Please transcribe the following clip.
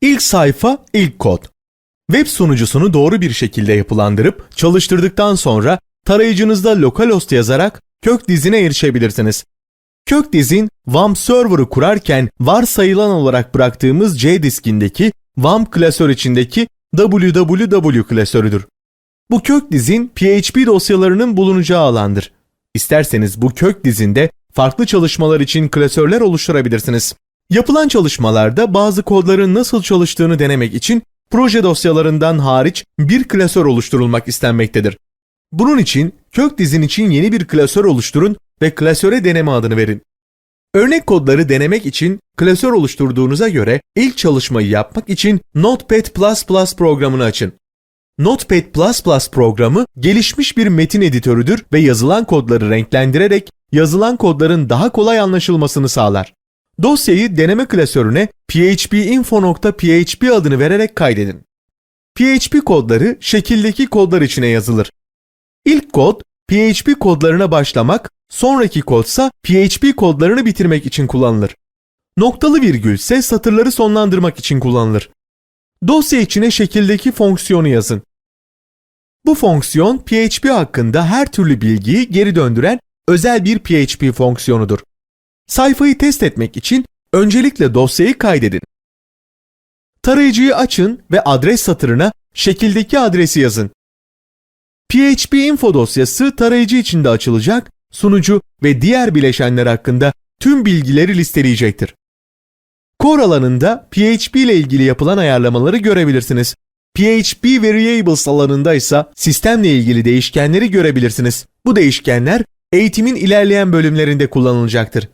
İlk sayfa, ilk kod. Web sunucusunu doğru bir şekilde yapılandırıp çalıştırdıktan sonra tarayıcınızda localhost yazarak kök dizine erişebilirsiniz. Kök dizin WAMP server'ı kurarken varsayılan olarak bıraktığımız C diskindeki WAMP klasör içindeki www klasörüdür. Bu kök dizin PHP dosyalarının bulunacağı alandır. İsterseniz bu kök dizinde farklı çalışmalar için klasörler oluşturabilirsiniz. Yapılan çalışmalarda bazı kodların nasıl çalıştığını denemek için proje dosyalarından hariç bir klasör oluşturulmak istenmektedir. Bunun için kök dizin için yeni bir klasör oluşturun ve klasöre deneme adını verin. Örnek kodları denemek için klasör oluşturduğunuza göre ilk çalışmayı yapmak için Notepad++ programını açın. Notepad++ programı gelişmiş bir metin editörüdür ve yazılan kodları renklendirerek yazılan kodların daha kolay anlaşılmasını sağlar. Dosyayı deneme klasörüne phpinfo.php adını vererek kaydedin. PHP kodları şekildeki kodlar içine yazılır. İlk kod PHP kodlarına başlamak, sonraki kodsa PHP kodlarını bitirmek için kullanılır. Noktalı virgül ise satırları sonlandırmak için kullanılır. Dosya içine şekildeki fonksiyonu yazın. Bu fonksiyon PHP hakkında her türlü bilgiyi geri döndüren özel bir PHP fonksiyonudur. Sayfayı test etmek için öncelikle dosyayı kaydedin. Tarayıcıyı açın ve adres satırına şekildeki adresi yazın. PHP info dosyası tarayıcı içinde açılacak, sunucu ve diğer bileşenler hakkında tüm bilgileri listeleyecektir. Core alanında PHP ile ilgili yapılan ayarlamaları görebilirsiniz. PHP Variables alanında ise sistemle ilgili değişkenleri görebilirsiniz. Bu değişkenler eğitimin ilerleyen bölümlerinde kullanılacaktır.